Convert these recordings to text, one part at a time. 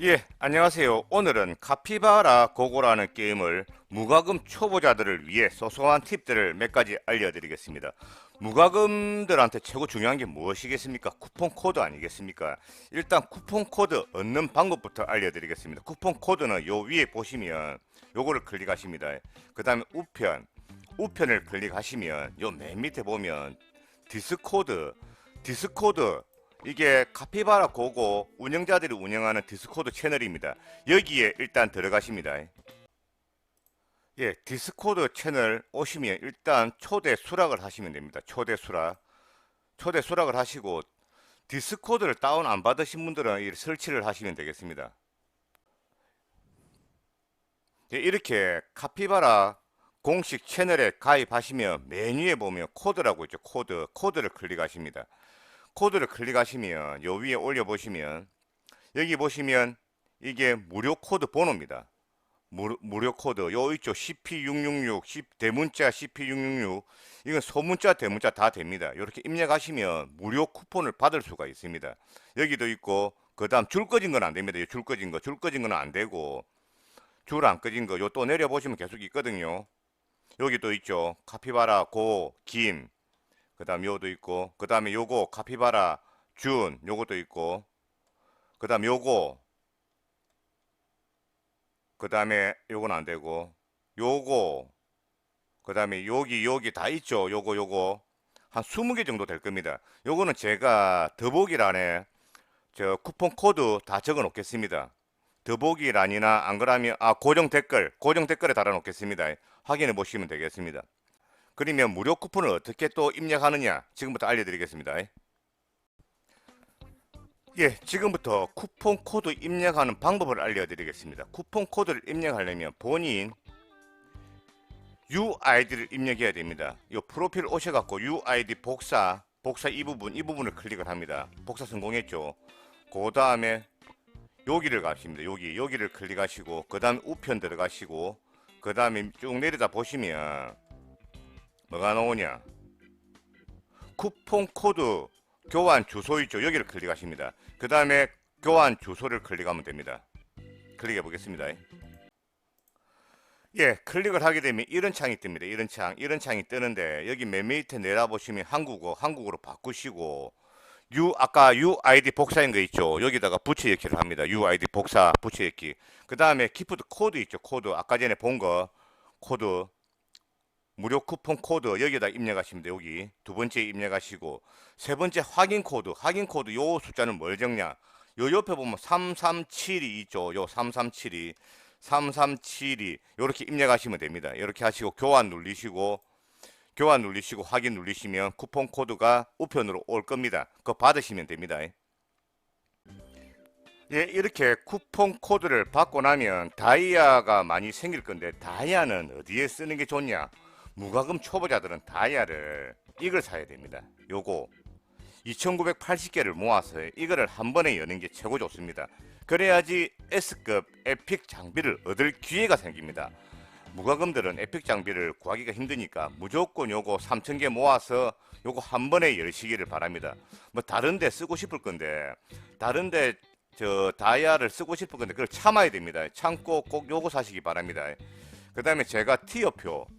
예, 안녕하세요. 오늘은 카피바라 고고라는 게임을 무과금 초보자들을 위해 소소한 팁들을 몇 가지 알려드리겠습니다. 무과금들한테 최고 중요한 게 무엇이겠습니까? 쿠폰 코드 아니겠습니까? 일단 쿠폰 코드 얻는 방법부터 알려드리겠습니다. 쿠폰 코드는 요 위에 보시면 요거를 클릭하십니다. 그 다음에 우편, 우편을 클릭하시면 요 맨 밑에 보면 디스코드, 디스코드 이게 카피바라 고고 운영자들이 운영하는 디스코드 채널입니다. 여기에 일단 들어가십니다. 예, 디스코드 채널 오시면 일단 초대 수락을 하시면 됩니다. 초대 수락. 초대 수락을 하시고 디스코드를 다운 안 받으신 분들은 이 설치를 하시면 되겠습니다. 예, 이렇게 카피바라 공식 채널에 가입하시면 메뉴에 보면 코드라고 있죠. 코드. 코드를 클릭하십니다. 코드를 클릭하시면 요 위에 올려 보시면 여기 보시면 이게 무료 코드 번호입니다. 무료, 무료 코드 요 있죠 CP666 10 대문자 CP666 이건 소문자 대문자 다 됩니다. 이렇게 입력하시면 무료 쿠폰을 받을 수가 있습니다. 여기도 있고 그 다음 줄 꺼진 건 안 됩니다. 줄 꺼진 거, 줄 꺼진 건 안 되고 줄 안 꺼진 거 요 또 내려 보시면 계속 있거든요. 여기도 있죠. 카피바라 고, 김, 그 다음 요도 있고 그 다음에 요거 카피바라 준 요것도 있고 그 다음 요거 그 다음에 요건 안 되고 요거 그 다음에 여기 여기 다 있죠? 요거 요거. 한 20개 정도 될 겁니다. 요거는 제가 더보기란에 저 쿠폰 코드 다 적어 놓겠습니다. 더보기란이나 안 그러면 아 고정 댓글 고정 댓글에 달아 놓겠습니다. 확인해 보시면 되겠습니다 그러면 무료 쿠폰을 어떻게 또 입력하느냐 지금부터 알려드리겠습니다. 예, 지금부터 쿠폰 코드 입력하는 방법을 알려드리겠습니다. 쿠폰 코드를 입력하려면 본인 UID를 입력해야 됩니다. 이 프로필 오셔갖고 UID 복사, 복사 이 부분, 이 부분을 클릭을 합니다. 복사 성공했죠. 그 다음에 여기를 가십니다. 여기, 여기를 클릭하시고, 그 다음에 우편 들어가시고, 그 다음에 쭉 내려다 보시면 뭐가 나오냐? 쿠폰 코드 교환 주소 있죠. 여기를 클릭하십니다. 그 다음에 교환 주소를 클릭하면 됩니다. 클릭해 보겠습니다. 예, 클릭을 하게 되면 이런 창이 뜹니다. 이런 창, 이런 창이 뜨는데 여기 맨 밑에 내려보시면 한국어, 한국어로 바꾸시고 U 아까 UID 복사인 거 있죠. 여기다가 붙여넣기를 합니다. UID 복사 붙여넣기. 그 다음에 기프트 코드 있죠. 코드 아까 전에 본 거 코드 무료 쿠폰 코드 여기다 입력하시면 돼요. 여기 두 번째 입력하시고 세 번째 확인 코드 확인 코드 요 숫자는 뭘 적냐 요 옆에 보면 3372 있죠. 요 3372 3372 요렇게 입력하시면 됩니다. 이렇게 하시고 교환 누르시고 교환 누르시고 확인 누르시면 쿠폰 코드가 우편으로 올 겁니다. 그거 받으시면 됩니다. 예, 이렇게 쿠폰 코드를 받고 나면 다이아가 많이 생길 건데 다이아는 어디에 쓰는 게 좋냐? 무과금 초보자들은 다이아를 이걸 사야 됩니다. 요거 2980개를 모아서 이거를 한 번에 여는 게 최고 좋습니다. 그래야지 S급 에픽 장비를 얻을 기회가 생깁니다. 무과금들은 에픽 장비를 구하기가 힘드니까 무조건 요거 3000개 모아서 요거 한 번에 열시기를 바랍니다. 뭐 다른데 쓰고 싶을 건데 다른데 저 다이아를 쓰고 싶을 건데 그걸 참아야 됩니다. 참고 꼭 요거 사시기 바랍니다. 그 다음에 제가 티어표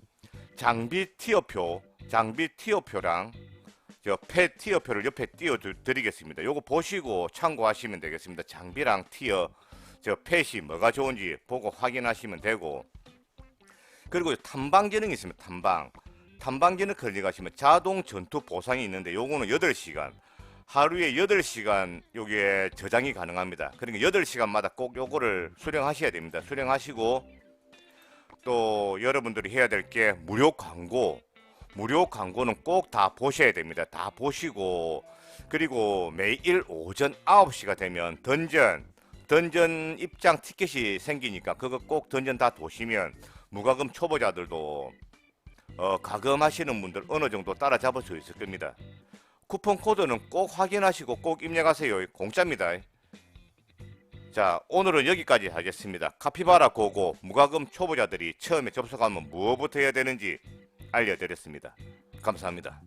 장비 티어표, 장비 티어표랑 저패 티어표를 옆에 띄워 드리겠습니다. 요거 보시고 참고하시면 되겠습니다. 장비랑 티어 저 펫이 뭐가 좋은지 보고 확인하시면 되고 그리고 탐방 기능이 있습니다. 탐방 탐방 기능 클릭하시면 자동 전투 보상이 있는데 요거는 8시간 하루에 8시간 요게 저장이 가능합니다. 그러니까 8시간마다 꼭 요거를 수령하셔야 됩니다. 수령하시고 또 여러분들이 해야 될 게 무료 광고 무료 광고는 꼭 다 보셔야 됩니다. 다 보시고 그리고 매일 오전 9시가 되면 던전 던전 입장 티켓이 생기니까 그거 꼭 던전 다 도시면 무과금 초보자들도 어, 가금하시는 분들 어느 정도 따라잡을 수 있을 겁니다. 쿠폰 코드는 꼭 확인하시고 꼭 입력하세요. 공짜입니다. 자 오늘은 여기까지 하겠습니다. 카피바라 고고 무과금 초보자들이 처음에 접속하면 무엇부터 해야 되는지 알려드렸습니다. 감사합니다.